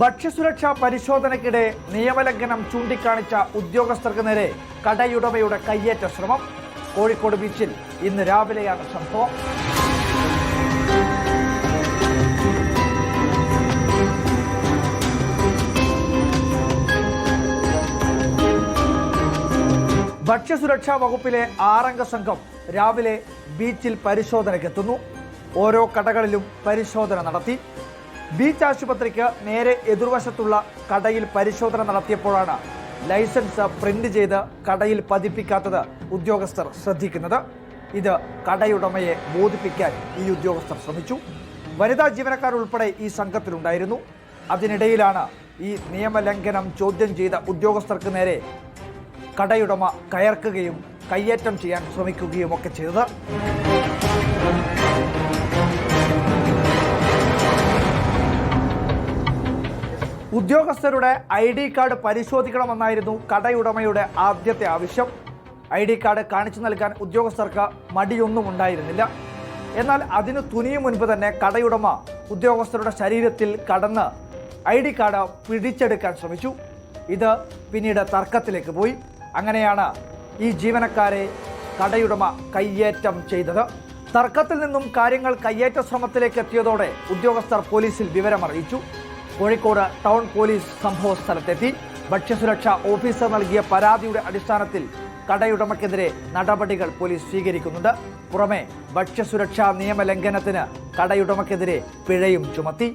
ഭക്ഷ്യസുരക്ഷാ പരിശോധനയ്ക്കിടെ നിയമലംഘനം ചൂണ്ടിക്കാണിച്ച ഉദ്യോഗസ്ഥർക്ക് നേരെ കടയുടമയുടെ കയ്യേറ്റ ശ്രമം. കോഴിക്കോട് ബീച്ചിൽ ഇന്ന് രാവിലെയാണ് സംഭവം. ഭക്ഷ്യസുരക്ഷാ വകുപ്പിലെ ആറംഗ സംഘം രാവിലെ ബീച്ചിൽ പരിശോധനയ്ക്കെത്തുന്നു. ഓരോ കടകളിലും പരിശോധന നടത്തി. ബീച്ച് ആശുപത്രിക്ക് നേരെ എതിർവശത്തുള്ള കടയിൽ പരിശോധന നടത്തിയപ്പോഴാണ് ലൈസൻസ് പ്രിന്റ് ചെയ്ത് കടയിൽ പതിപ്പിക്കാത്തത് ഉദ്യോഗസ്ഥർ ശ്രദ്ധിക്കുന്നത്. ഇത് കടയുടമയെ ബോധിപ്പിക്കാൻ ഈ ഉദ്യോഗസ്ഥർ ശ്രമിച്ചു. വനിതാ ജീവനക്കാർ ഉൾപ്പെടെ ഈ സംഘത്തിലുണ്ടായിരുന്നു. അതിനിടയിലാണ് ഈ നിയമലംഘനം ചോദ്യം ചെയ്ത ഉദ്യോഗസ്ഥർക്ക് നേരെ കടയുടമ കയർക്കുകയും കയ്യേറ്റം ചെയ്യാൻ ശ്രമിക്കുകയും ഒക്കെ ചെയ്തത്. ഉദ്യോഗസ്ഥരുടെ ഐ ഡി കാർഡ് പരിശോധിക്കണമെന്നായിരുന്നു കടയുടമയുടെ ആദ്യത്തെ ആവശ്യം. ഐ ഡി കാർഡ് കാണിച്ചു നൽകാൻ ഉദ്യോഗസ്ഥർക്ക് മടിയൊന്നും ഉണ്ടായിരുന്നില്ല. എന്നാൽ അതിനു തുനിയും മുൻപ് തന്നെ കടയുടമ ഉദ്യോഗസ്ഥരുടെ ശരീരത്തിൽ കടന്ന് ഐ ഡി കാർഡ് പിടിച്ചെടുക്കാൻ ശ്രമിച്ചു. ഇത് പിന്നീട് തർക്കത്തിലേക്ക് പോയി. അങ്ങനെയാണ് ഈ ജീവനക്കാരെ കടയുടമ കയ്യേറ്റം ചെയ്തത്. തർക്കത്തിൽ നിന്നും കാര്യങ്ങൾ കയ്യേറ്റ ശ്രമത്തിലേക്ക് എത്തിയതോടെ ഉദ്യോഗസ്ഥർ പോലീസിൽ വിവരമറിയിച്ചു. കോഴിക്കോട് ടൗൺ പോലീസ് സംഭവ സ്ഥലത്തെത്തി. ഭക്ഷ്യസുരക്ഷാ ഓഫീസർ നൽകിയ പരാതിയുടെ അടിസ്ഥാനത്തിൽ കടയുടമയ്ക്കെതിരെ നടപടികൾ പോലീസ് സ്വീകരിക്കുന്നുണ്ട്. പുറമെ ഭക്ഷ്യസുരക്ഷാ നിയമലംഘനത്തിന് കടയുടമയ്ക്കെതിരെ പിഴയും ചുമത്തി.